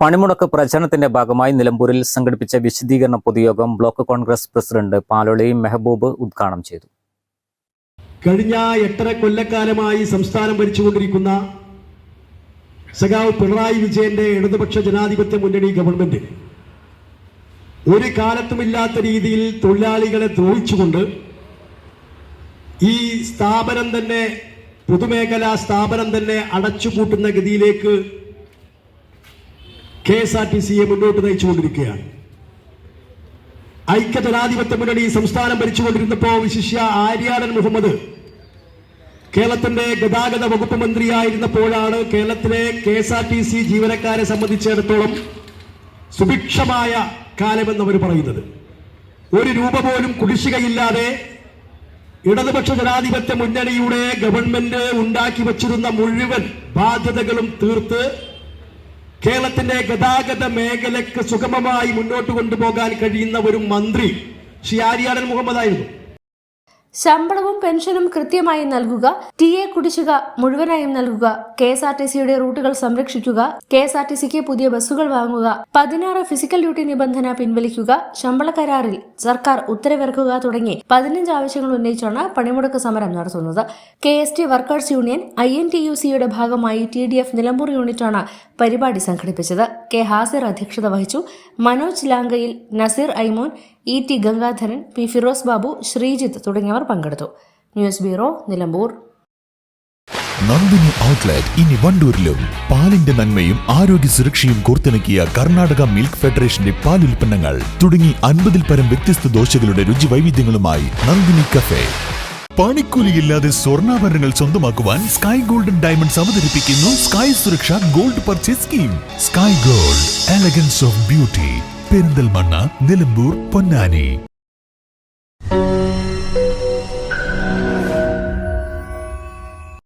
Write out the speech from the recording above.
പണിമുടക്ക് പ്രചരണത്തിന്റെ ഭാഗമായി നിലമ്പൂരിൽ സംഘടിപ്പിച്ച വിശദീകരണ പൊതുയോഗം ബ്ലോക്ക് കോൺഗ്രസ് പ്രസിഡന്റ് പാലോളി മെഹബൂബ് ഉദ്ഘാടനം ചെയ്തു. കഴിഞ്ഞ എട്ടര കൊല്ലക്കാലമായി സംസ്ഥാനം ഭരിച്ചുകൊണ്ടിരിക്കുന്ന സഖാവ് പിണറായി വിജയന്റെ ഇടതുപക്ഷ ജനാധിപത്യ മുന്നണി ഗവൺമെന്റ് ഒരു കാലത്തുമില്ലാത്ത രീതിയിൽ തൊഴിലാളികളെ ദ്രോഹിച്ചുകൊണ്ട് ഈ സ്ഥാപനം തന്നെ പൊതുമേഖലാ സ്ഥാപനം തന്നെ അടച്ചുപൂട്ടുന്ന ഗതിയിലേക്ക് കെ എസ് ആർ ടി സിയെ മുന്നോട്ട് നയിച്ചുകൊണ്ടിരിക്കുകയാണ്. ഐക്യജനാധിപത്യ മുന്നണി സംസ്ഥാനം ഭരിച്ചുകൊണ്ടിരുന്നപ്പോൾ വിശിഷ്യ ആര്യാടൻ മുഹമ്മദ് കേരളത്തിന്റെ ഗതാഗത വകുപ്പ് മന്ത്രിയായിരുന്നപ്പോഴാണ് കേരളത്തിലെ K S R T C ജീവനക്കാരെ സംബന്ധിച്ചിടത്തോളം സുഭിക്ഷമായ കാലമെന്ന് അവർ പറയുന്നത്. ഒരു രൂപ പോലും കുടിശ്ശികയില്ലാതെ ഇടതുപക്ഷ ജനാധിപത്യ മുന്നണിയുടെ ഗവൺമെന്റ് ഉണ്ടാക്കി വച്ചിരുന്ന മുഴുവൻ ബാധ്യതകളും തീർത്ത് കേരളത്തിന്റെ ഗതാഗത മേഖലക്ക് സുഗമമായി മുന്നോട്ട് കൊണ്ടുപോകാൻ കഴിയുന്ന ഒരു മന്ത്രി ശ്രീ ആര്യാടൻ മുഹമ്മദ് ആയിരുന്നു ശമ്പളവും പെൻഷനും കൃത്യമായി നൽകുക ടി എ കുടിശ്ശിക മുഴുവനായും നൽകുക കെ എസ് ആർ ടി സിയുടെ റൂട്ടുകൾ സംരക്ഷിക്കുക കെ എസ് ആർ ടി സിക്ക് പുതിയ ബസ്സുകൾ വാങ്ങുക പതിനാറ് ഫിസിക്കൽ ഡ്യൂട്ടി നിബന്ധന പിൻവലിക്കുക ശമ്പള കരാറിൽ സർക്കാർ ഉത്തരവിറക്കുക തുടങ്ങി പതിനഞ്ച് ആവശ്യങ്ങൾ ഉന്നയിച്ചാണ് പണിമുടക്ക് സമരം നടത്തുന്നത്. K S T workers union I N T U സിയുടെ ഭാഗമായി ടി ഡി എഫ് നിലമ്പൂർ യൂണിറ്റാണ് പരിപാടി സംഘടിപ്പിച്ചത്. കെ ഹാസിർ അധ്യക്ഷത വഹിച്ചു. Manoj ലാങ്കയിൽ Nazeer Aimon E T Gangadharan P Firoz Babu Sreejith തുടങ്ങിയവർ പങ്കെടുത്തു. News bureau Nilambur. Nandini outlet ഇനി വണ്ടൂരിലും. പാലിന്റെ നന്മയും ആരോഗ്യ സുരക്ഷയും കോർത്തിണക്കിയ കർണാടക മിൽക്ക് ഫെഡറേഷന്റെ പാൽ ഉൽപ്പന്നങ്ങൾ തുടങ്ങി അൻപതിൽ പരം വ്യത്യസ്ത ദോശകളുടെ രുചി വൈവിധ്യങ്ങളുമായി നന്ദിനി കഫേ. പണിക്കൂലിയില്ലാതെ സ്വർണാഭരണങ്ങൾ സ്വന്തമാക്കുവാൻ സ്കൈ ഗോൾഡൻ ഡയമണ്ട്സ് അവതരിപ്പിക്കുന്നു Sky Suraksha gold purchase scheme. Sky gold elegance of beauty. Perinthalmanna Nilambur Ponnani.